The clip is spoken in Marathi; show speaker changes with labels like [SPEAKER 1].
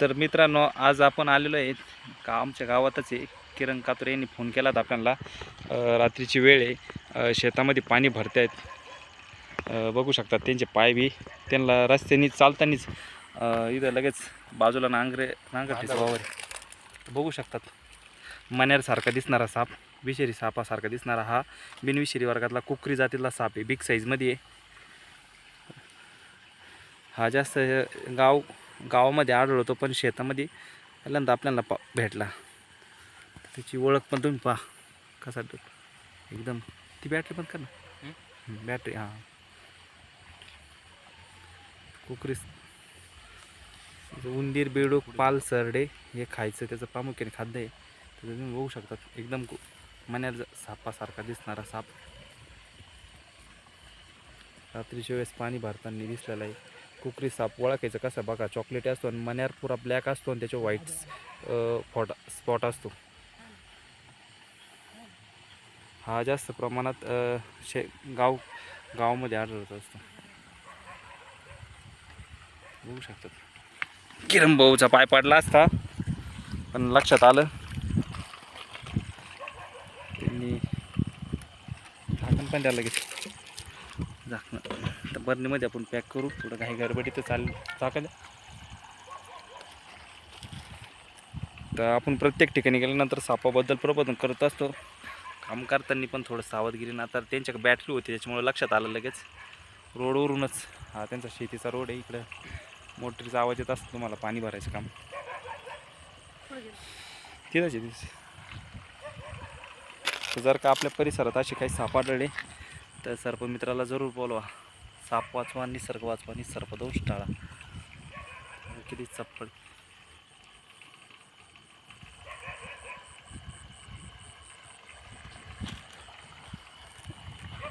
[SPEAKER 1] तर मित्रांनो आज आपण आलेलो आहे का आमच्या गावातच आहे. किरण कातुरे यांनी फोन केला होता आपल्याला. रात्रीची वेळ आहे. शेतामध्ये पाणी भरत आहेत बघू शकतात त्यांचे पाय बी. त्यांना रस्त्याने चालतानीच इथं लगेच बाजूला नांगरे नांगरटीचा वावर. बघू शकतात. मण्यारसारखा दिसणारा साप विषारी सापासारखा दिसणारा हा बिनविषारी वर्गातला कुकरी जातीतला साप आहे. बिग साईजमध्ये आहे. हा जास्त गाव गावामध्ये आढळतो पण शेतामध्ये पहिल्यांदा आपल्याला पा भेटला. त्याची ओळख पण तुम्ही पहा कसा तो एकदम. ती बॅटरी पण कर ना. बॅटरी हां कुकरीस उंदीर बेडूक पाल सरडे हे खायचं त्याचं प्रामुख्याने खाद्य आहे. तर तुम्ही बघू शकतात एकदम ज- सापासारखा दिसणारा साप. रात्रीच्या वेळेस पाणी भरताना दिसलेला आहे. कुकरी साप ओळखायचं कसं बघा चॉकलेट असतो आणि मण्यावर पुरा ब्लॅक असतो आणि त्याच्या व्हाईट फॉट स्पॉट असतो. हा जास्त प्रमाणात शे गाव गावामध्ये आढळत असतो. बघू शकतात. किरण भाऊचा पाय पडला असता पण लक्षात आलं. त्यांनी झाकण पण द्यायला लगेच. झाकणं. तर बरणीमध्ये आपण पॅक करू. थोडं काही गडबडी चालेल चाल द्या तर आपण प्रत्येक ठिकाणी गेल्यानंतर सापाबद्दल प्रबोधन करत असतो. काम करताना पण थोडं सावधगिरी ना तर त्यांच्या बॅटरी होती त्याच्यामुळे लक्षात आलं लगेच. रोडवरूनच हा त्यांचा शेतीचा रोड आहे इकडं. मोटरीचा आवाज येत असतो तुम्हाला पाणी भरायचं काम. तिथंच येते तर जर का आपल्या परिसरात असे काही साप आढळले तर सर्पमित्राला जरूर बोलवा. साप वाचवा निसर्ग वाचवा निसर्पदोष टाळा. किती चप्पल.